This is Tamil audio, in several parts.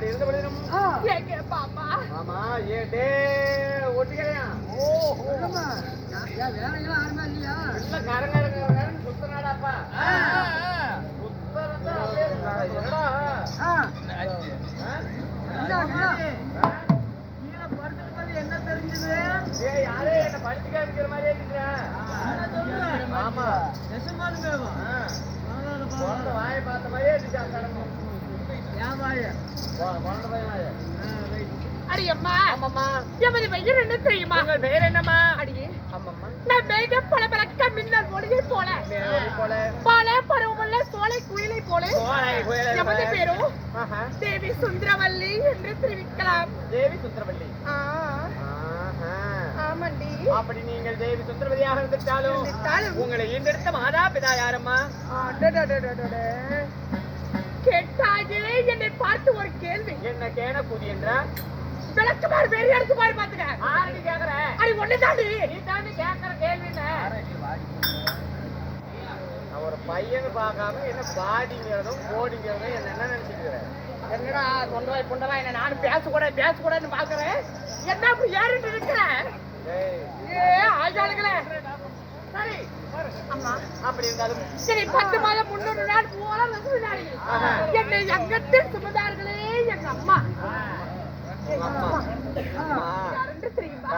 இப்படி இருந்த படுதணும் எங்க பாப்பா ஆமா ஏ டே ஒட்டிக்கலையா ஓ ஆமா. வேலையெல்லாம் ஆரம்பம் இல்லையா இல்ல கரங்க கரங்க சுத்தனாடாப்பா சுத்தனதான் அப்படியே என்னடா? குழ- குழந்தை பையன் வாயை. அடி அம்மா ஆமாம்மா. எமது பெயர் என்ன தெரியுமா? உங்கள் பெயர் என்னம்மா? அடியே. ஆமாம்மா. நான் மேக பல பழக்க மின்னல் ஒளியை போல. மேலோடி போல. பல பருவமுள்ள சோலை குயிலை போல. எமது. பேரும். தேவி சுந்தரவல்லி என்று தெரிவிக்கலாம். தேவி சுந்தரவல்லி. ஆமாண்டி. அப்படி நீங்கள் தேவி சுந்தரவதியாக இருந்துட்டாலும். உங்களை ஈண்டெடுத்த மாதா பிதா யாரம்மா. கேட்டாயே என்னை பார்த்து ஒரு கேள்வி. என்ன கேன கூதி என்ற விளக்குமாறு வேறு எடுத்து பாரு பாத்துக்க ஆரடி கேக்குற அடி ஒண்ணு தாண்டி நீ தாண்டி கேக்குற கேள்வி என்ன? நான் ஒரு பையனை பார்க்காம என்ன பாடிங்கிறதும் போடிங்கிறதும் என்ன என்ன நினைச்சுக்கிறேன் என்னடா தொண்டவாய் புண்டவாய் என்ன நானும் பேசக்கூட பேசக்கூடாதுன்னு பாக்குறேன் என்ன அப்படி ஏறிட்டு இருக்கிற ஏய், ஏ ஆஜாளுங்களே சரி. அம்மா. அப்படி இருந்தாலும் சரி பத்து மாதம் முன்னூறு நாள் போல ரசூலாளி ஆஹா. என்னை சுமந்தார்களே எங்க அம்மா. தெரியுமா?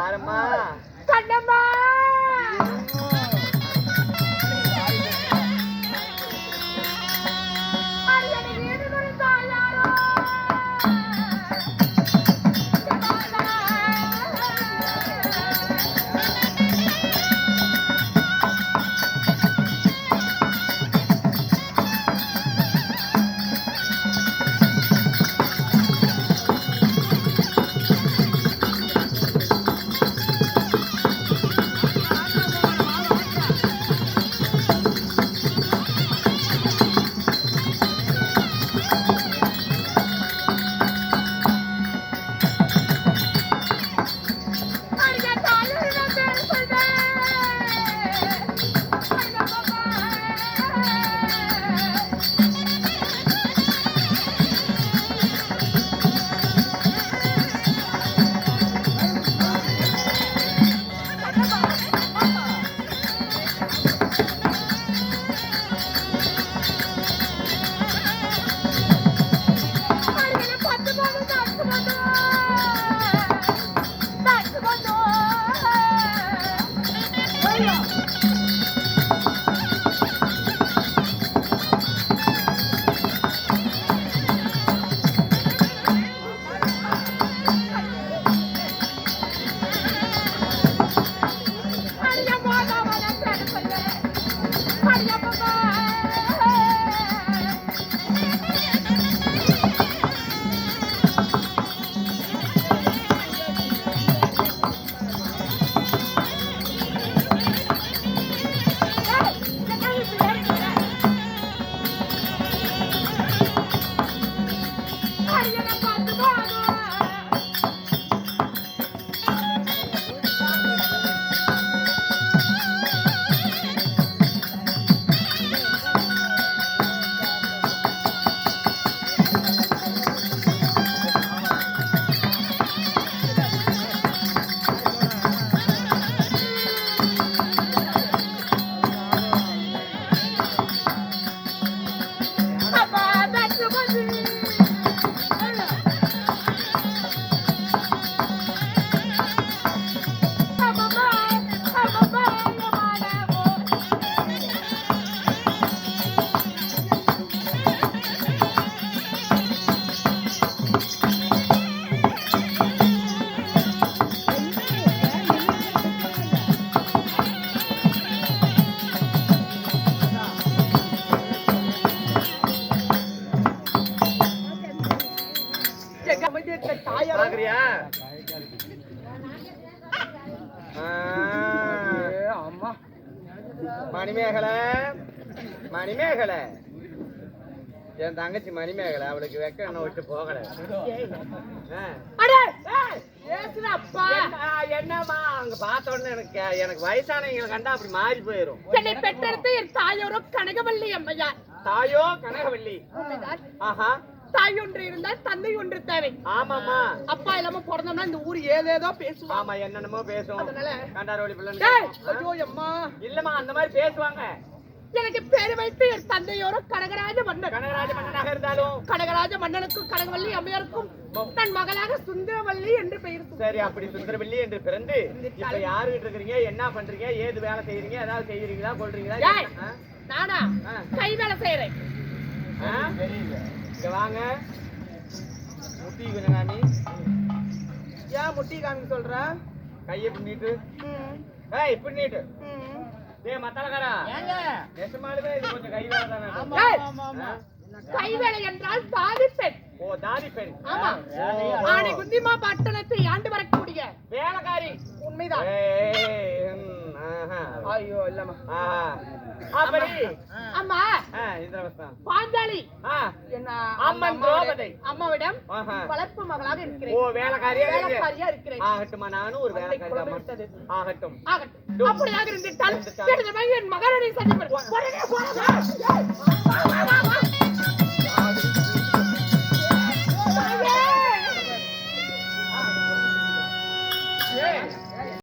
மணிமேகலை. மணிமேகலை. என் தங்கச்சி மணிமேகலை அவளுக்கு வெக்க என்ன விட்டு போகல. ஆ. அடே ஏய், ஏசுடா அப்பா என்ன- என்னம்மா அங்க பார்த்த உடனே எனக்கு எனக்கு வயசானவங்களை கண்டா அப்படி மாறி போயிரும். என்னை பெற்றெடுத்த என் தாயாரோ கனகவல்லி அம்மையார். தாயோ கனகவல்லி. ஆஹா. தாய் ஒன்று இருந்தால் தந்தை ஒன்று தேவை. ஆமாமா அப்பா இல்லாம பிறந்தோம்னா இந்த ஊர் ஏதேதோ பேசுவாங்க ஆமா என்னென்னமோ பேசும். அதனால கண்டாரோடி பிள்ளை ஐயோ அம்மா இல்லம்மா அந்த மாதிரி பேசுவாங்க. எனக்கு பேரு வைத்து என் தந்தையோர கனகராஜ மன்னன். கனகராஜ மன்னனாக இருந்தாலும். கனகராஜ மன்னனுக்கும் கனகவல்லி அம்மையாருக்கும் தன் மகளாக சுந்தரவல்லி என்று பெயர். சரி அப்படி சுந்தரவல்லி என்று பிறந்து இப்ப யாருகிட்ட இருக்கிறீங்க? என்ன பண்றீங்க? ஏது வேலை செய்யறீங்க? ஏதாவது செய்யறீங்களா? கொள்றீங்களா? நானா. கை வேலை செய்யறேன்? இங்க வாங்க. முட்டி குணகாமி ஏன் முட்டி காமிக்க சொல்ற? கையை பின்னிட்டு ஏய் பின்னிட்டு. டேய் மத்தலகாரா ஏங்க? நெசமாலுமே இது கொஞ்சம் கை வேலை தானே. ஆமா ஆமா கை வேலை என்றால் தாதி பெண். ஓ தாதி பெண். ஆமா. ஆனை குந்திமா பட்டணத்தை ஆண்டு வரக்கூடிய வேலைக்காரி. உண்மைதான். ஐயோ இல்லம்மா. ஆஹா. அப்படி அம்மா. பாஞ்சாலி. என்ன அம்மன் திரௌபதி. அம்மாவிடம். வளர்ப்பு மகளாக ஓ இருக்கிறேன் வேலைக்காரியா இருக்கு. வேலைக்காரியா இருக்கிறேன். ஆகட்டுமா நானும் ஒரு வேலைக்காரி குழம்பு தான் விட்டது. ஆகட்டும். ஆகட்டும். அப்படியாக இருந்துட்டால் என் மகனை சந்திப்பேன்